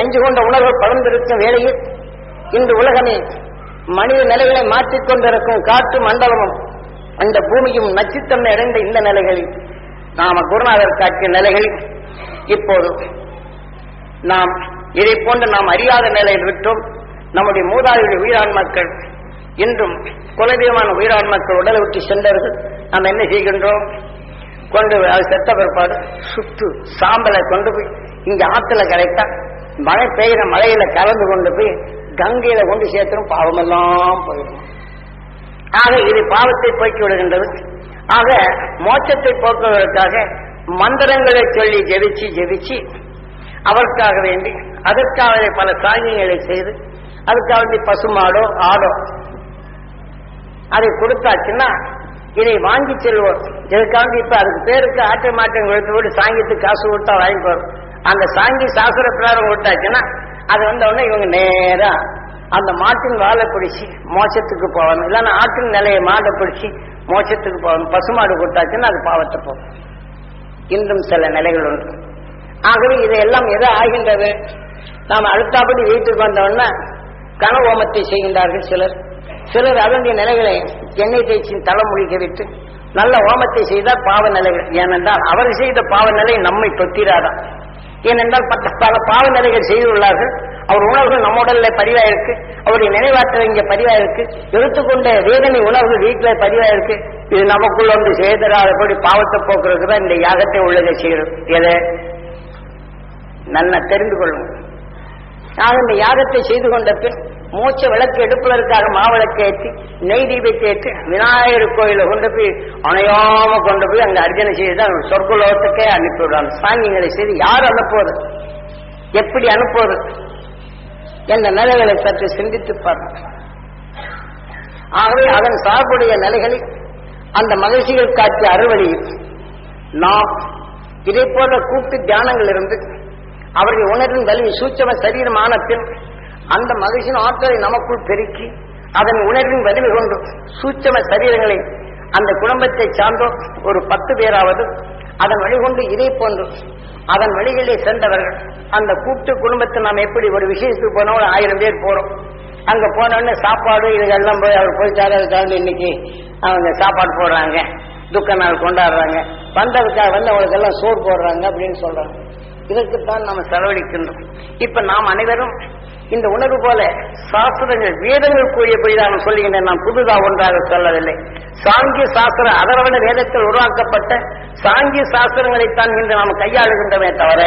நஞ்சு கொண்ட உணர்வு பகிர்ந்திருக்கும் வேளையில் இந்த உலகமே மனித நிலைகளை மாற்றிக் கொண்டிருக்கும் காற்று மண்டலமும் அந்த பூமியும் நச்சுத்தன்மை அடைந்த இந்த நிலைகளில் நாம குருநாதர் காட்டிய நிலைகளில் இப்போது நாம் இதை போன்று நாம் அறியாத நிலையில் விட்டோம். நம்முடைய மூதாதையுடைய உயிராண்மக்கள் இன்றும் குலதெய்வமான உயிரான்மக்கள் உடலை விட்டு சென்றவர்கள். நாம் என்ன செய்கின்றோம்? கொண்டு அது செத்த பிற்பாடு சுத்து சாம்பலை கொண்டு போய் இங்க ஆத்துல கரைத்தா மழை பெய்கிற மழையில கலந்து கொண்டு போய் கங்கையில கொண்டு சேர்த்துரும் பாவமெல்லாம் போயிடும். ஆக இது பாவத்தை போக்கி விடுகின்றது. ஆக மோட்சத்தை போக்குவதற்காக மந்திரங்களை சொல்லி ஜெபிச்சு ஜெபிச்சு அவருக்காக வேண்டி அதற்காக பல சாங்கியங்களை செய்து அதுக்காக வேண்டி பசுமாடோ ஆடோ அதை கொடுத்தாச்சுன்னா இதை வாங்கி செல்வோம். இதுக்காக இப்ப அதுக்கு பேருக்கு ஆட்ட மாட்டம் கொடுத்து விட்டு சாங்கியத்துக்கு காசு கொடுத்தா வாங்கிப்போம் அந்த சாங்கி சாஸ்திர பிரகாரம் விட்டாச்சுன்னா அது வந்த உடனே இவங்க நேரா அந்த மாட்டின் வாழை பிடிச்சி மோசத்துக்கு போகணும். இல்லைன்னா ஆட்டின் நிலையை மாடை பிடிச்சி மோசத்துக்கு போகணும். பசுமாடு கொடுத்தாச்சுன்னா அது பாவத்தை போகும். இன்றும் சில நிலைகள் உண்டு. ஆகவே இதையெல்லாம் எது ஆகின்றது? நாம் அடுத்தபடி வீட்டுக்கு வந்தோன்னா கனவோமத்தை செய்கின்றார்கள் சிலர். சிலர் அதனுடைய நிலைகளை எண்ணெய் தேய்ச்சியின் தலைமொழிக்க விட்டு நல்ல ஓமத்தை செய்தால் பாவ நிலைகள். ஏனென்றால் அவர் செய்த பாவ நிலை நம்மை தொத்திராதான். ஏனென்றால் பட்ட பல பாவ நிலைகள் செய்துள்ளார்கள். அவர் உணர்வுகள் நம்ம உடல்ல பதிவாயிருக்கு. அவருடைய நினைவாற்றல் இங்கே பதிவாயிருக்கு. எடுத்துக்கொண்ட வேதனை உணர்வுகள் வீட்டில் பதிவாயிருக்கு. இது நமக்குள்ள வந்து செய்தராதபடி பாவத்தை போக்குறதுக்கு தான் இந்த யாகத்தை உள்ளதை செய்யறது எதை? நல்லா தெரிந்து கொள்ளும் நான் இந்த யாகத்தை செய்து கொண்ட பின் மூச்ச விளக்கு எடுப்பதற்காக மாவிளக்கு ஏற்றி நெய் தீபத்தை ஏற்றி விநாயகர் கோயில கொண்டு போய் அணையாம கொண்டு போய் அங்க அர்ஜனை செய்து தான் சொர்க்குலோகத்துக்கே அனுப்பிவிடுறாங்க சாங்கியங்களை செய்து யார் அனுப்புவது? எப்படி அனுப்புவது? என்ற நிலைகளை சற்று சிந்தித்து பார்க்க ஆகவே அதன் சார்புடைய நிலைகளில் அந்த மகிழ்ச்சிகள் காட்டிய அறுவழியில் நாம் இதை போன்ற கூட்டு தியானங்கள் இருந்து அவர்கள் உணர்வின் வலிமை சூச்சம சரீரமானத்தில் அந்த மகிழ்ச்சியின் ஆற்றலை நமக்குள் பெருக்கி அதன் உணர்வின் வலிமை கொண்டு சூட்சம சரீரங்களை அந்த குடும்பத்தை சார்ந்தோர் ஒரு பத்து பேராவது அதன் வழிகொண்டு இதே போன்று அதன் வழிகளிலே சென்றவர்கள் அந்த கூட்டு குடும்பத்தை நாம் எப்படி ஒரு விஷயத்துக்கு போனோம் ஆயிரம் பேர் போறோம். அங்க போனோடனே சாப்பாடு இதுகெல்லாம் போய் அவர் போயிட்டாரு அதுக்காக இன்னைக்கு அவங்க சாப்பாடு போடுறாங்க துக்க நாள் கொண்டாடுறாங்க. வந்ததுக்காக வந்து அவங்களுக்கு எல்லாம் சோறு போடுறாங்க அப்படின்னு சொல்றாங்க. இதற்குத்தான் நாம் செலவழிக்கின்றோம். இப்ப நாம் அனைவரும் இந்த உணர்வு போல சாஸ்திரங்கள் வேதங்கள் கூறியபடி நான் சொல்லுகின்றேன். நான் புதுதா ஒன்றாக சொல்லவில்லை. சாங்கிய சாஸ்திர அதரவண வேதத்தில் உருவாக்கப்பட்ட சாங்கிய சாஸ்திரங்களைத்தான் இன்று நாம் கையாளுகின்றமே தவிர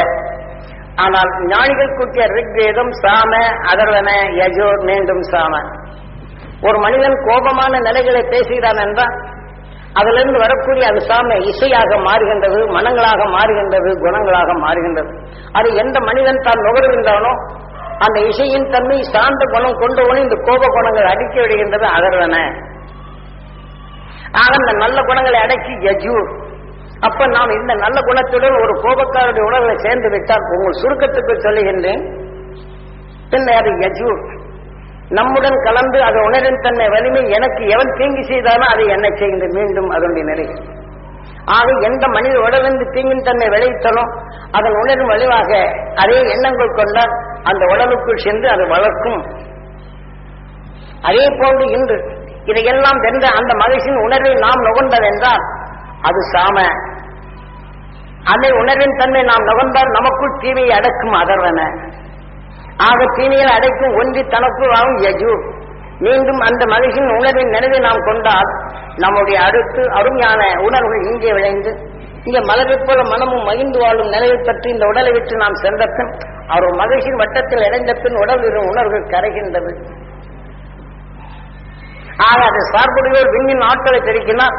ஆனால் ஞானிகள் கூட்டிய ரிக்வேதம் சாம அதர்வன யஜோர் மீண்டும் சாம. ஒரு மனிதன் கோபமான நிலைகளை பேசுகிறான் என்றால் அதிலிருந்து வரக்கூடிய அது சாம இசையாக மாறுகின்றது மனங்களாக மாறுகின்றது குணங்களாக மாறுகின்றது. அது எந்த மனிதன் தான் நுகர்கின்றானோ அந்த இசையின் தன்மை சார்ந்த குணம் கொண்டவனும் இந்த கோப குணங்கள் அடிக்க விடுகின்றது அதர்வன ஆக இந்த நல்ல குணங்களை அடக்கி யஜூர் அப்ப நாம் இந்த நல்ல குணத்துடன் ஒரு கோபக்காரருடைய உணர்வை சேர்ந்து விட்டால் உங்கள் சுருக்கத்துக்கு சொல்லுகின்றேன். பின்ன அது யஜூர் நம்முடன் கலந்து அது உணரின் தன்மை வலிமை எனக்கு எவன் தீங்கு செய்தாலும் அதை என்ன செய்கின்ற மீண்டும் அதனுடைய நிலை. ஆக எந்த மனித உடலிருந்து தீங்கின் தன்மை விளைவித்தனோ அதன் உணரும் வலிவாக அதே எண்ணங்கள் கொண்டால் அந்த உடலுக்குள் சென்று அது வளர்க்கும். அதே போன்று இன்று இதையெல்லாம் வென்ற அந்த மகிழ்ச்சியின் உணர்வை நாம் நுகர்ந்ததென்றால் அது சாம. அந்த உணர்வின் தன்மை நாம் நுகர்ந்தால் நமக்குள் தீமையை அடக்கும் அதர்வன. ஆக தீமையை அடைக்கும் ஒன்றி தனக்குள் ஆகும் யஜு. மீண்டும் அந்த மகிழ்ச்சியின் உணர்வின் நினைவை நாம் கொண்டால் நம்முடைய அடுத்து அருமையான உணர்வுகள் இங்கே விளைந்து இங்கே மலரை போல மனமும் மகிழ்ந்து வாழும் நிலையை பற்றி இந்த உடலை விட்டு நாம் சென்ற பின் அவர் மகிழ்ச்சியின் வட்டத்தில் இணைந்த பின் உடல் வரும் உணர்வுகள் கரைகின்றது. ஆக அது சார்புடையோர் விண்ணின் ஆற்றலை பெருக்கினால்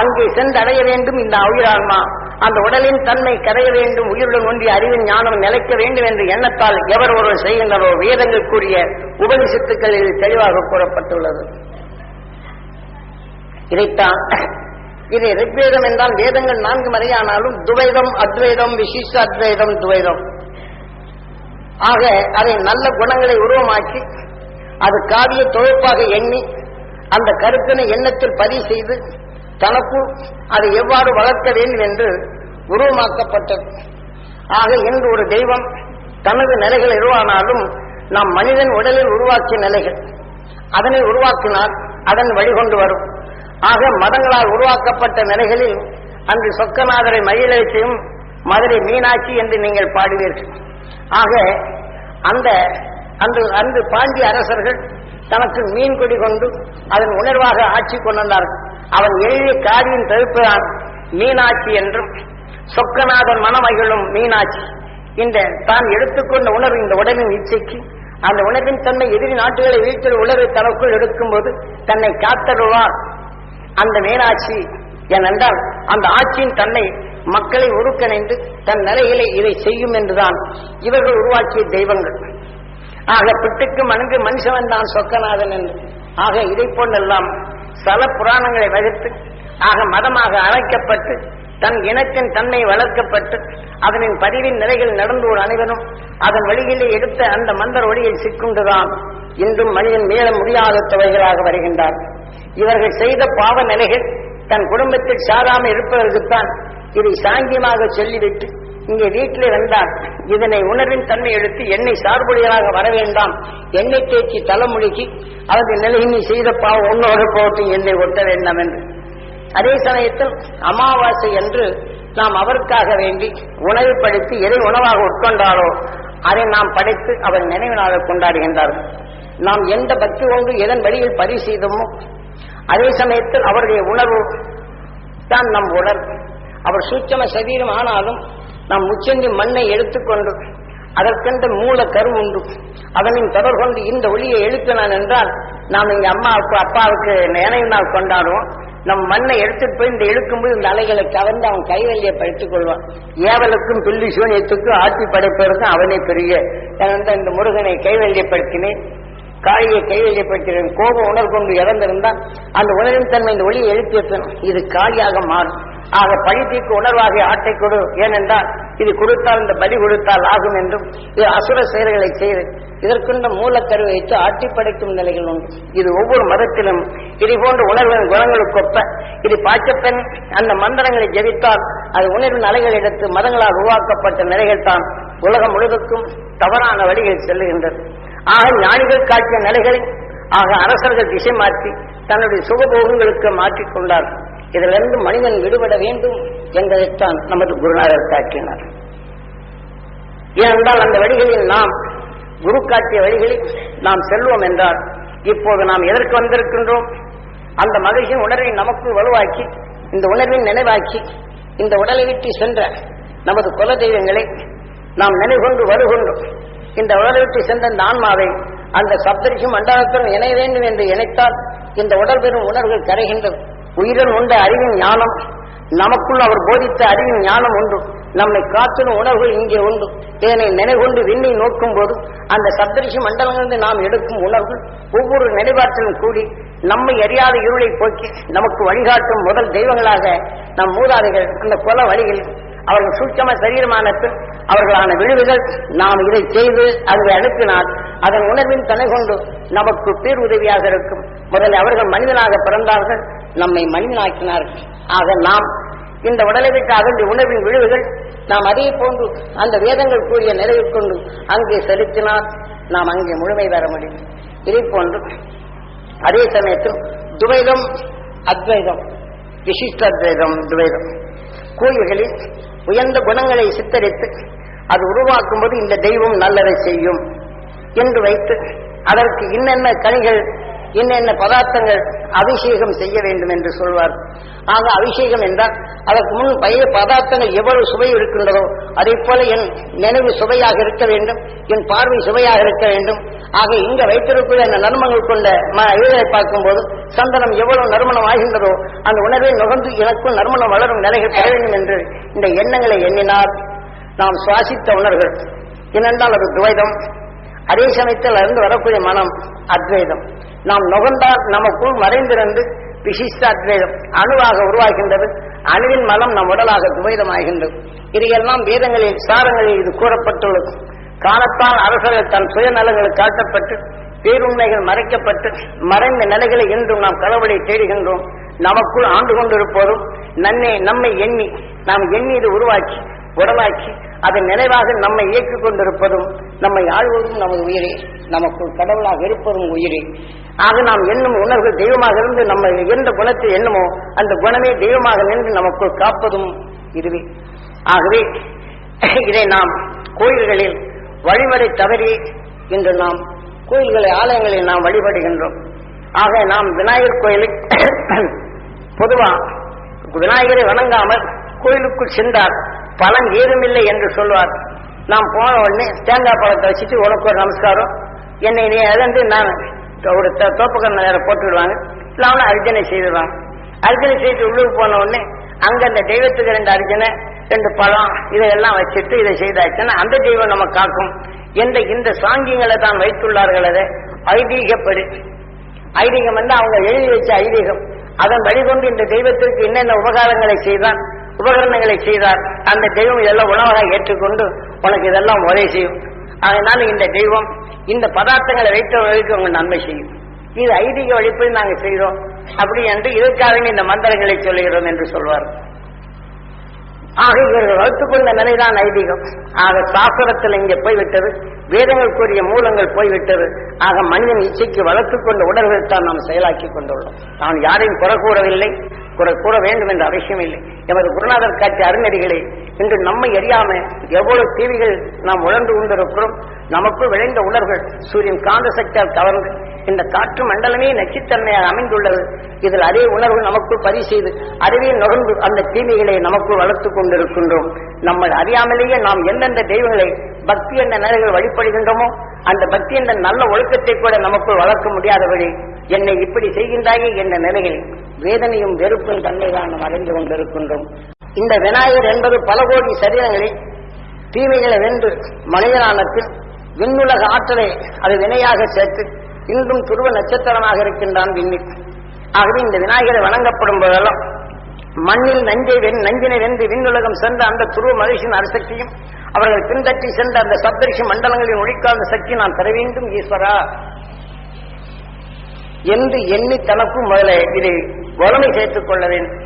அங்கே சென்றடைய வேண்டும் இந்த உயிரான்மா. அந்த உடலின் தன்மை கரைய வேண்டும் உயிருடன் ஒன்றிய அறிவின் ஞானம் நிலைக்க வேண்டும் என்ற எண்ணத்தால் எவர் ஒருவர் செய்கின்றனோ வேதங்கள் கூறிய உபனிஷத்துக்களில் தெளிவாக கூறப்பட்டுள்ளது. இதைத்தான் இது ரிக்வேதம் என்றால் வேதங்கள் நான்கு மறையானாலும் துவைதம் அத்வைதம் விசிஷ்ட அத்வைதம் துவைதம். ஆக அதை நல்ல குணங்களை உருவமாக்கி அது காவிய தொகுப்பாக எண்ணி அந்த கருத்தினை எண்ணத்தில் பதிவு செய்து தனக்கு அதை எவ்வாறு வளர்க்க வேண்டும் என்று உருவமாக்கப்பட்டது. ஆக இன்று ஒரு தெய்வம் தனது நிலைகள் எதுவானாலும் நாம் மனிதன் உடலில் உருவாக்கிய நிலைகள் அதனை உருவாக்கினால் அதன் வழிகொண்டு வரும். ஆக மதங்களால் உருவாக்கப்பட்ட நிலைகளில் அன்று சொக்கநாதரை மயிலழைத்தையும் மதுரை மீனாட்சி என்று நீங்கள் பாடுவீர்கள். ஆக அந்த அன்று அன்று பாண்டிய அரசர்கள் தனக்கு மீன் கொடி கொண்டு அதன் உணர்வாக ஆட்சி கொண்டிருந்தார்கள் அவன் எழுதிய காரியின் தவிர்ப்புதான் மீனாட்சி என்றும் சொக்கநாதன் மனமகிழும் மீனாட்சி. இந்த தான் எடுத்துக்கொண்ட உணர்வு இந்த உடலின் இச்சைக்கு அந்த உணர்வின் தன்மை எதிரி நாட்டுகளை வீட்டில் உணர்வை தனக்குள் எடுக்கும்போது தன்னை காத்தருவார் அந்த மீனாட்சி ஏனென்றால் அந்த ஆட்சியின் தன்னை மக்களை ஒருங்கிணைந்து தன் நிலையிலே இதை செய்யும் என்றுதான் இவர்கள் உருவாக்கிய தெய்வங்கள். ஆக பிட்டுக்கு மணங்கு மனுஷவன் தான் சொக்கநாதன் என்று. ஆக இதை போன்றெல்லாம் சல புராணங்களை வகுத்து ஆக மதமாக அழைக்கப்பட்டு தன் இனத்தின் தன்மை வளர்க்கப்பட்டு அதனின் பதிவின் நிலைகள் நடந்து ஒரு அனைவரும் அதன் வழியிலே எடுத்த அந்த மந்தர் ஒளியில் சிக்குண்டுதான் இன்றும் மனிதன் மீள முடியாத துவைகளாக வருகின்றார். இவர்கள் செய்த பாவ நிலைகள் தன் குடும்பத்தில் சாராமல் இருப்பதற்குத்தான் இதை சாங்கியமாக சொல்லிவிட்டு இங்கே வீட்டிலே வந்தால் இதனை உணர்வின் தன்மை எடுத்து என்னை சார்புடையதாக வர வேண்டாம். என்னை தேக்கி தலைமுழுகி அவரது நிலையை நீ செய்த பாவம் உன்னோடு போட்டு என்னை ஒட்ட வேண்டாம் என்று. அதே சமயத்தில் அமாவாசை என்று நாம் அவருக்காக வேண்டி உணவு படித்து எதை உணவாக உட்கொண்டாரோ அதை நாம் படைத்து அவர் நினைவு நாளை கொண்டாடுகின்றார்கள். நாம் எந்த பக்தி ஒன்று எதன் வழியில் பரி செய்தோமோ அதே சமயத்தில் அவருடைய உணர்வு தான் நம் உணர்வு. அவர் சூட்சம சரீரம் ஆனாலும் நாம் முச்சந்தி மண்ணை எடுத்துக்கொண்டு அதற்கென்ற மூல கரு உண்டு. அதனின் தொடர் கொண்டு இந்த ஒளியை எழுப்பினான் என்றால் நாம் இங்க அம்மாவுக்கு அப்பாவுக்கு நினைவு நாள் கொண்டாடுவோம். நம் மண்ணை எடுத்துட்டு போய் இந்த இழுக்கும்போது இந்த அலைகளை கவர்ந்து அவன் கைவல்லியை படித்துக் கொள்வான். ஏவலுக்கும் பில்லி சூனியத்துக்கும் ஆட்சி படைப்பதற்கும் அவனே பெரிய. ஏனென்றால் இந்த முருகனை கைவல்யப்படுத்தினேன் காளியை கைவல்யப்படுத்தினேன் கோபம் உணர்கொண்டு இறந்திருந்தால் அந்த உணர்வின் தன்மை இந்த ஒளியை எழுப்பிய இது காளியாக மாறும். ஆக பழித்தீக்கு உணர்வாக ஆட்டை கொடு. ஏனென்றால் இது கொடுத்தால் இந்த பலி கொடுத்தால் ஆகும் என்றும் இது அசுர செயல்களை செய்து இதற்குண்ட மூலக்கரு வைத்து ஆட்டி படைக்கும் நிலைகள் உண்டு. இது ஒவ்வொரு மதத்திலும் இதை போன்ற உணர்வின் குணங்களுக்கொப்ப இது பாய்ச்சப்பெண் அந்த மந்திரங்களை ஜெபித்தால் அது உணர்வின் அலைகள் எடுத்து மதங்களால் உருவாக்கப்பட்ட நிலைகள் தான் உலகம் முழுவதுக்கும் தவறான வழிகள் செல்லுகின்றது. ஆக ஞானிகள் காட்டிய நிலைகளை ஆக அரசர்கள் திசை மாற்றி தன்னுடைய சுகபோகங்களுக்கு மாற்றிக் கொண்டார்கள் இதிலிருந்து மனிதன் விடுபட வேண்டும் என்பதைத்தான் நமது குருநாதர் காட்டினார். ஏனென்றால் அந்த வழிகளில் நாம் குரு காட்டிய வழிகளில் நாம் செல்வோம் என்றால் இப்போது நாம் எதற்கு வந்திருக்கின்றோம்? அந்த மகிழ்ச்சியின் உணர்வை நமக்கு வலுவாக்கி இந்த உணர்வின் நினைவாக்கி இந்த உடலை விட்டு சென்ற நமது குல தெய்வங்களை நாம் நினைவுகொண்டு வலுகொண்டு இந்த உடலை விட்டு சென்ற இந்த ஆன்மாவை அந்த சப்தரிஷி மண்டலத்துடன் இணைய வேண்டும் என்று இணைத்தால் இந்த உடல் பெறும் உணர்வுகள் கரைகின்றது. உயிரில் உண்ட அறிவின் ஞானம் நமக்குள் அவர் போதித்த அறிவின் ஞானம் உண்டு. நம்மை காத்திடும் உணர்வுகள் இங்கே உண்டு. இதனை நினைகொண்டு விண்ணை நோக்கும் போது அந்த சப்தரிஷி மண்டலங்களிலிருந்து நாம் எடுக்கும் உணர்வு ஒவ்வொரு நினைவாற்றலும் கூடி நம்மை அறியாத இருளை போக்கி நமக்கு வழிகாட்டும் முதல் தெய்வங்களாக நம் மூதாதைகள் அந்த கொல வழிகள் அவர்கள் சூட்சம சரீரமானத்தில் அவர்களான விழுவுகள் நாம் இதை செய்து அங்கு அனுப்பினால் அதன் உணர்வின் தனை கொண்டு நமக்கு பேர் உதவியாக இருக்கும். முதலில் அவர்கள் மனிதனாக பிறந்தார்கள் நம்மை மனிதனாக்கினார்கள் ஆக நாம் இந்த உடலை விட்டு அகன்ற உணர்வின் விழுவுகள் நாம் அதே போன்று அந்த வேதங்கள் கூறிய நிலையை கொண்டு அங்கே செலுத்தினால் நாம் அங்கே முழுமை பெற முடியும். இதை போன்று அதே சமயத்தில் துவைதம் அத்வைதம் விசிஷ்ட அத்வைதம் துவைதம். கோயில்களில் உயர்ந்த குணங்களை சித்தரித்து அது உருவாக்கும் போது இந்த தெய்வம் நல்லதை செய்யும் என்று வைத்து அதற்கு இன்னென்ன கனிகள் என்னென்ன பதார்த்தங்கள் அபிஷேகம் செய்ய வேண்டும் என்று சொல்வார். ஆக அபிஷேகம் என்றால் அதற்கு முன் பயிர் பதார்த்தங்கள் எவ்வளவு சுவை இருக்கின்றதோ அதே போல என் நினைவு சுவையாக இருக்க வேண்டும் என் பார்வை சுவையாக இருக்க வேண்டும். ஆக இங்க வைத்திருக்கிற அந்த நறுமணங்கள் கொண்ட ம இதழை பார்க்கும்போது சந்தனம் எவ்வளவு நறுமணம் ஆகின்றதோ அந்த உணர்வை நுகர்ந்து எனக்கும் நறுமணம் வளரும் நிலைகள் பெற வேண்டும் என்று இந்த எண்ணங்களை எண்ணினார் நாம் சுவாசித்த உணர்கள் ஏனென்றால் அது துவைதம். அதே சமயத்தில் இருந்து வரக்கூடிய மனம் அத்வைதம். நாம் நுகர்ந்தால் நமக்குள் மறைந்திருந்து விசிஷ்ட அத்வைதம் அணுவாக உருவாகின்றது. அணுவின் மலம் நம் உடலாக துவைதமாகின்றது. இதையெல்லாம் வேதங்களில் சாரங்களில் இது கூறப்பட்டுள்ளது. காலத்தால் அரசர்கள் தன் சுயநலங்கள் காட்டப்பட்டு பேருண்மைகள் மறைக்கப்பட்டு மறைந்த நிலைகளை இன்றும் நாம் கடவுளை தேடுகின்றோம். நமக்குள் ஆண்டு கொண்டிருப்போதும் நன்னை நம்மை எண்ணி நாம் எண்ணி இது உருவாக்கி உடலாக்கி அதன் நினைவாக நம்மை இயக்கிக் கொண்டிருப்பதும் நம்மை ஆழ்வதும் நமது உயிரே. நமக்குள் கடவுளாக இருப்பதும் உயிரே. ஆக நாம் என்னும் உணர்வுகள் தெய்வமாக இருந்து நம்ம எந்த குணத்தில் எண்ணுமோ அந்த குணமே தெய்வமாக நின்று நமக்குள் காப்பதும் இதுவே. ஆகவே இதை நாம் கோயில்களில் வழிமுறை தவறி இன்று நாம் கோயில்களை ஆலயங்களில் நாம் வழிபடுகின்றோம். ஆக நாம் விநாயகர் கோயிலை பொதுவா விநாயகரை வணங்காமல் கோயிலுக்குள் சென்றார் பலன் ஏதுமில்லை என்று சொல்வார். நாம் போன உடனே தேங்காய் பழத்தை வச்சுட்டு உனக்கு ஒரு நமஸ்காரம். என்னை நீ இழந்து நான் ஒரு தோ- நேரம் போட்டு விடுவாங்க. இல்லாமல் அர்ஜனை செய்திருவாங்க அர்ஜனை செய்து உள்ளுக்கு போன உடனே அங்க அந்த தெய்வத்துக்கு ரெண்டு அர்ஜனை ரெண்டு பழம் இதையெல்லாம் வச்சுட்டு இதை செய்தாச்சுன்னா அந்த தெய்வம் நம்ம காக்கும். என்ற இந்த சாங்கியங்களை தான் வைத்துள்ளார்கள் அதை. ஐதீகப்படி. ஐதீகம் வந்து அவங்க எழுதி வச்ச ஐதீகம். அதன் வழிகொண்டு இந்த தெய்வத்திற்கு என்னென்ன உபகாரங்களை செய்தான்? உபகரணங்களை செய்தார் அந்த தெய்வம் இதெல்லாம் உணவாக ஏற்றுக்கொண்டு உனக்கு இதெல்லாம் உதவி செய்யும். அதனால இந்த தெய்வம் இந்த பதார்த்தங்களை வைத்தவர்களுக்கு உங்க நன்மை செய்யும். இது ஐதீக வழிப்படி நாங்கள் செய்கிறோம். அப்படி என்று இதற்காகவே இந்த மந்திரங்களை சொல்லுகிறோம் என்று சொல்வார். ஆக இவர்கள் வளர்த்துக்கொண்ட நிலைதான் ஐதீகம். ஆக சாஸ்திரத்தில் இங்கே போய்விட்டது. வேதங்கள் கூறிய மூலங்கள் போய்விட்டது. ஆக மனிதன் இச்சைக்கு வளர்த்துக் கொண்ட உடல்களை தான் நாம் செயலாக்கி கொண்டுள்ளோம். நான் யாரையும் குறை கூறவில்லை. குறை கூற வேண்டும் என்ற அவசியம் இல்லை. எமது குருநாதர் காட்சி அருணடிகளே இன்று நம்மை அறியாம எவ்வளவு தீவிகள் நாம் உழந்து கொண்டிருக்கிறோம். நமக்கு விளைந்த உணர்வுகள் சூரியன் காந்த சக்தியால் கவர்ந்து இந்த காற்று மண்டலமே நச்சுத்தன்மையாக அமைந்துள்ளது. இதில் அதே உணர்வு நமக்கு பதிவு செய்து அதுவே நுகர்ந்து அந்த தீமைகளை நமக்கு வளர்த்துக் கொண்டிருக்கின்றோம். நம்ம அறியாமலேயே நாம் எந்தெந்த தெய்வங்களை பக்தி என்ற நிலைகள் வழிபடுகின்றோமோ அந்த பக்தி என்ற நல்ல ஒழுக்கத்தை கூட நமக்குள் வளர்க்க முடியாதபடி என்னை இப்படி செய்கின்றாயே என்ற நிலையில் வேதனையும் வெறுப்பும் தன்மைதான் நாம் அறிந்து கொண்டிருக்கின்றோம். இந்த விநாயகர் என்பது பல கோடி சரீரங்களில் தீமைகளை வென்று மனிதனானத்தில் விண்ணுலக ஆற்றலை அது வினையாக சேர்த்து இன்றும் துருவ நட்சத்திரமாக இருக்கின்றான் விண்ணில் ஆகவே இந்த விநாயகரை வணங்கப்படும் போதெல்லாம் மண்ணில் நஞ்சை வென் நஞ்சினை வென்று விண்ணுலகம் சென்ற அந்த துருவ மகிழ்ச்சியின் அரசக்தியும் அவர்கள் பின்பற்றி சென்ற அந்த சப்தரிஷி மண்டலங்களின் ஒழிக்காத சக்தி நான் தர வேண்டும் ஈஸ்வரா. என்று எண்ணி தனக்கும் முதல்ல இதை வறுமை சேர்த்துக் கொள்ள வேண்டும்.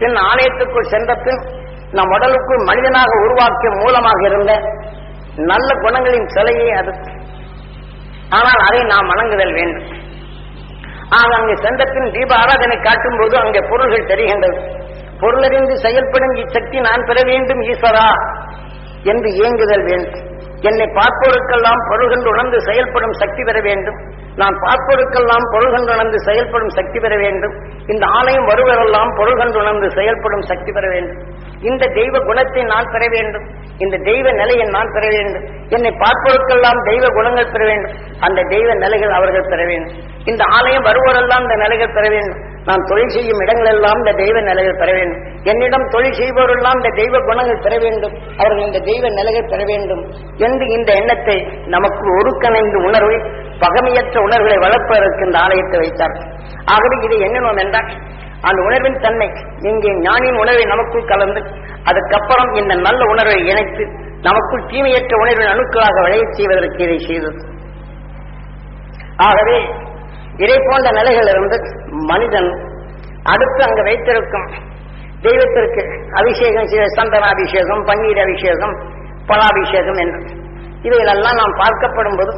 பின் ஆலயத்துக்குள் சென்ற பின் நம் உடலுக்குள் மனிதனாக உருவாக்கிய மூலமாக இருந்த நல்ல குணங்களின் சிலையை அது ஆனால் அதை நாம் வணங்குதல் வேண்டும். ஆக அங்கே சென்ற பின் தீப ஆராதனை காட்டும் போது அங்கே பொருள்கள் தெரிகின்றது. பொருளறிந்து செயல்படும் இச்சக்தி நான் பெற வேண்டும் ஈஸ்வரா என்று ஏங்குதல் வேண்டும். என்னை பார்ப்போருக்கெல்லாம் பொருள்கள் உணர்ந்து செயல்படும் சக்தி பெற வேண்டும். நான் பார்ப்பதற்கெல்லாம் பொருள்கண்டுணர்ந்து செயல்படும் சக்தி பெற வேண்டும். இந்த ஆலயம் வருவதெல்லாம் பொருள்கண்டுணர்ந்து செயல்படும் சக்தி பெற வேண்டும். இந்த தெய்வ குணத்தை நான் பெற வேண்டும். இந்த தெய்வ நிலையை நான் பெற வேண்டும். என்னை பார்ப்பவர்க்கெல்லாம் தெய்வ குணங்கள் பெற வேண்டும். அந்த தெய்வ நிலைகள் அவர்கள் பெற வேண்டும். இந்த ஆலயம் வருவோரெல்லாம் இந்த நிலைகள் பெற வேண்டும். நான் தொழில் செய்யும் இடங்களெல்லாம் இந்த தெய்வ நிலைகள் பெற வேண்டும். என்னிடம் தொழில் செய்பவரெல்லாம் இந்த தெய்வ குணங்கள் பெற வேண்டும். அவர்கள் இந்த தெய்வ நிலைகள் பெற வேண்டும் என்று இந்த எண்ணத்தை நமக்கு ஒருங்கிணைந்து உணர்வை பகமையற்ற உணர்வுகளை வளர்ப்பதற்கு இந்த ஆலயத்தை வைத்தார். ஆகவே இதை எண்ணணும் என்றால் அந்த உணர்வின் தன்மை. இங்கே ஞானின் உணர்வை நமக்குள் கலந்து அதுக்கப்புறம் இந்த நல்ல உணர்வை இணைத்து நமக்குள் தீமையற்ற உணர்வின் அணுக்களாக விளையச் செய்வதற்கு இதை செய்தது. ஆகவே இதை போன்ற நிலைகளிலிருந்து மனிதன் அடுத்து அங்கு வைத்திருக்கும் தெய்வத்திற்கு அபிஷேகம் செய்த சந்தனாபிஷேகம் பன்னீர் அபிஷேகம் பலாபிஷேகம் என்று. இவைகளெல்லாம் நாம் பார்க்கப்படும் போது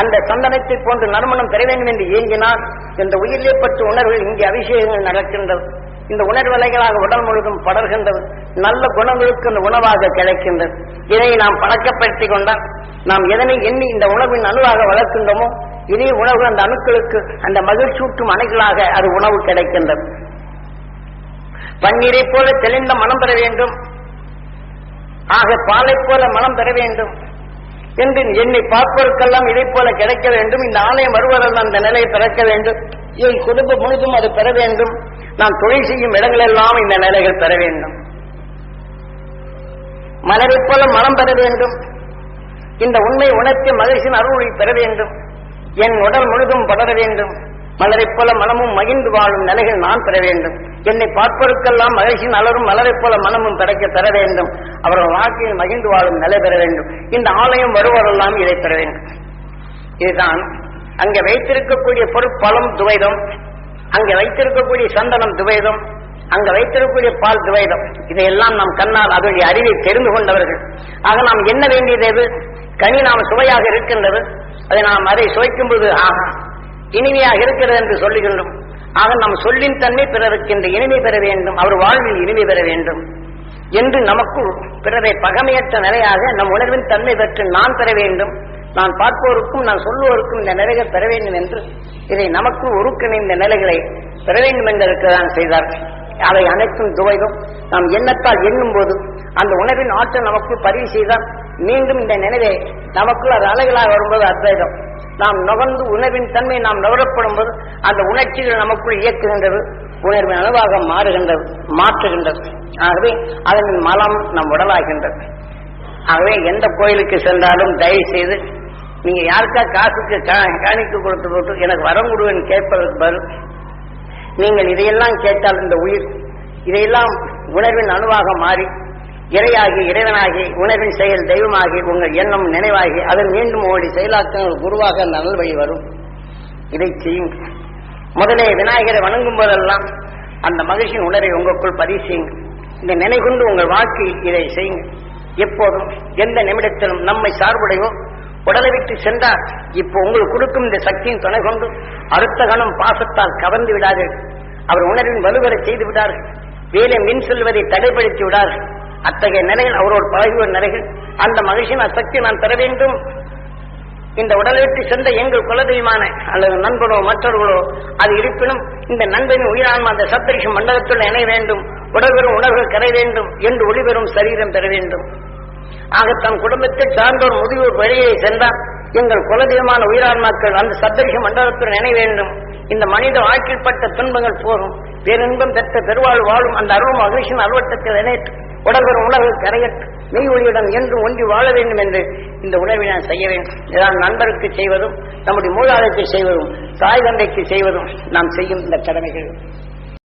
அந்த சந்தனத்தை போன்று நறுமணம் பெற வேண்டும் என்று இயங்கினால் இந்த உயிரிலே பற்று உணர்வுகள் இங்கே அபிஷேகங்கள் நடக்கின்றது. இந்த உணர்வலைகளாக உடல் முழுதும் படர்கின்றது. நல்ல குணங்களுக்கு இந்த உணவாக கிடைக்கின்றது. இதை நாம் பழக்கப்படுத்திக் கொண்டால் நாம் எதனை எண்ணி இந்த உணவின் அணுவாக வளர்க்கின்றோமோ இதே உணவு அந்த அணுக்களுக்கு அந்த மகிழ்ச்சியூட்டும் அணைகளாக அது உணவு கிடைக்கின்றது. பன்னீரை போல தெளிந்த மனம் பெற வேண்டும். ஆக பாலை போல மனம் பெற வேண்டும். என்று என்னை பார்ப்பதற்கெல்லாம் இதை போல கிடைக்க வேண்டும். இந்த ஆலயம் வருவதால் அந்த நிலையை பிறக்க வேண்டும். என் குடும்பம் முழுதும் அது பெற வேண்டும். நான் தொழில் செய்யும் இடங்களெல்லாம் இந்த நிலைகள் பெற வேண்டும். மலரை போல மனம் பெற வேண்டும். இந்த உண்மை உணர்த்தி மகிழ்ச்சியின் அருளை பெற வேண்டும். என் உடல் முழுதும் படர வேண்டும். மலரைப் போல மனமும் மகிழ்ந்து வாழும் நிலைகள் நான் பெற வேண்டும். என்னை பார்ப்பதற்கெல்லாம் மகிழ்ச்சி அலரும் மலரைப் போல மனமும் பிறக்க பெற வேண்டும். அவர்கள் வாழ்க்கையில் மகிழ்ந்து வாழும் நிலை பெற வேண்டும். இந்த ஆலயம் வருவதெல்லாம் இதை பெற வேண்டும். இதுதான் அங்கே வைத்திருக்கக்கூடிய பொருட்பலம் துவைதம் அங்கே வைத்திருக்கக்கூடிய சந்தனம் துவைதம் அங்க வைத்திருக்கக்கூடிய பால் துவைதம். இதையெல்லாம் நாம் கண்ணால் அதனுடைய அறிவை தெரிந்து கொண்டவர்கள். ஆக நாம் என்ன வேண்டியது எது? கனி நாம் சுவையாக இருக்கின்றது. அதை நாம் அதை சுவைக்கும் போது ஆஹா இனிமையாக இருக்கிறது என்று சொல்லுகின்றோம். ஆக நம் சொல்லின் தன்மை பிறருக்கு இந்த இனிமை பெற வேண்டும். அவர் வாழ்வில் இனிமை பெற வேண்டும். என்று நமக்குள் பிறரை பகமையற்ற நிலையாக நம் உணர்வின் தன்மை பெற்று நான் பெற வேண்டும். நான் பார்ப்போருக்கும் நான் சொல்லுவோருக்கும் இந்த நிலைகள் பெற வேண்டும் என்று இதை நமக்கு உருக்கிணைந்த நிலைகளை பெற வேண்டும் என்பதற்கு தான் செய்தார். அவை அனைத்தும் துவைதும். நாம் எண்ணத்தால் எண்ணும் போது அந்த உணர்வின் ஆற்றல் நமக்கு பதிவு செய்தால் மீண்டும் இந்த நினைவை நமக்குள் அது அலைகளாக வரும்போது அத்வைதம். நாம் நுகர்ந்து உணர்வின் தன்மை நாம் நுகரப்படும் போது அந்த உணர்ச்சிகள் நமக்குள் இயக்குகின்றது. உணர்வின் அளவாக மாறுகின்றது மாற்றுகின்றது. ஆகவே அதன் மலம் நம் உடலாகின்றது. ஆகவே எந்த கோயிலுக்கு சென்றாலும் தயவு செய்து நீங்க யாருக்கா காசுக்கு கா- கொடுத்து போட்டு எனக்கு வரம் கொடுவேன் கேட்பதற்கு பதில் நீங்கள் இதையெல்லாம் கேட்டால் இந்த உயிர் இதையெல்லாம் உணர்வின் அணுவாக மாறி இறையாகி இறைவனாகி உணர்வின் செயல் தெய்வமாகி உங்கள் எண்ணம் நினைவாகி அதன் மீண்டும் ஓடி செயலாக்கங்கள் குருவாக அந்த நல் வழி வரும். இதை செய்யும். முதலே விநாயகரை வணங்கும் போதெல்லாம் அந்த மகிழ்ச்சியின் உணரை உங்களுக்குள் பதிவு செய்யுங்க இந்த நினைகொண்டு உங்கள் வாக்கு இதை செய்யுங்க எப்போதும் எந்த நிமிடத்திலும் நம்மை சார்புடையோ உடலை விட்டு சென்றார் இப்போ உங்களுக்கு கொடுக்கும் இந்த சக்தியின் துணை கொண்டு அடுத்த கணம் பாசத்தால் கவர்ந்து விடாதீர்கள். அவர் உணர்வின் வலுவரை செய்து விடார்கள் வேலை மின் செல்வதை தடைப்படுத்தி விடார்கள் அத்தகைய நிலையில் அவரோடு பழகிய நிலைகள் அந்த மகிழ்ச்சியின் அசக்தி நான் பெற வேண்டும். இந்த உடலை விட்டு சென்ற எங்கள் குலதெய்வமான அல்லது நண்பனோ மற்றவர்களோ அது இருப்பினும் இந்த நண்பனின் உயிரான்மா அந்த சப்தரிஷி மண்டலத்துடன் இணைய வேண்டும் உடல்பெறும் உணர்வுகள் கரை வேண்டும் என்று ஒளிபெறும் சரீரம் பெற வேண்டும். ஆக தன் குடும்பத்தில் சார்ந்தோர் முதியோர் வழியை சென்றால் எங்கள் குலதெய்வமான உயிரான்மாக்கள் அந்த சப்தரிஷ மண்டலத்துடன் இணைய வேண்டும். இந்த மனித வாழ்க்கைப்பட்ட துன்பங்கள் போகும் பேரின்பம் பெற்ற பெருவாழ் வாழும் அந்த அருள் மகிழ்ச்சியின் அலுவட்டத்தில் இணையட்டும் உடம்பெறும் உணவு கரையற்று மெய் ஒளியுடன் என்றும் ஒன்றி வாழ வேண்டும் என்று இந்த உணவை நான் செய்ய வேண்டும். இதான் நண்பருக்கு செய்வதும் நம்முடைய மூதாதைக்கு செய்வதும் தாய் தந்தைக்கு செய்வதும் நாம் செய்யும் இந்த கடமைகள்.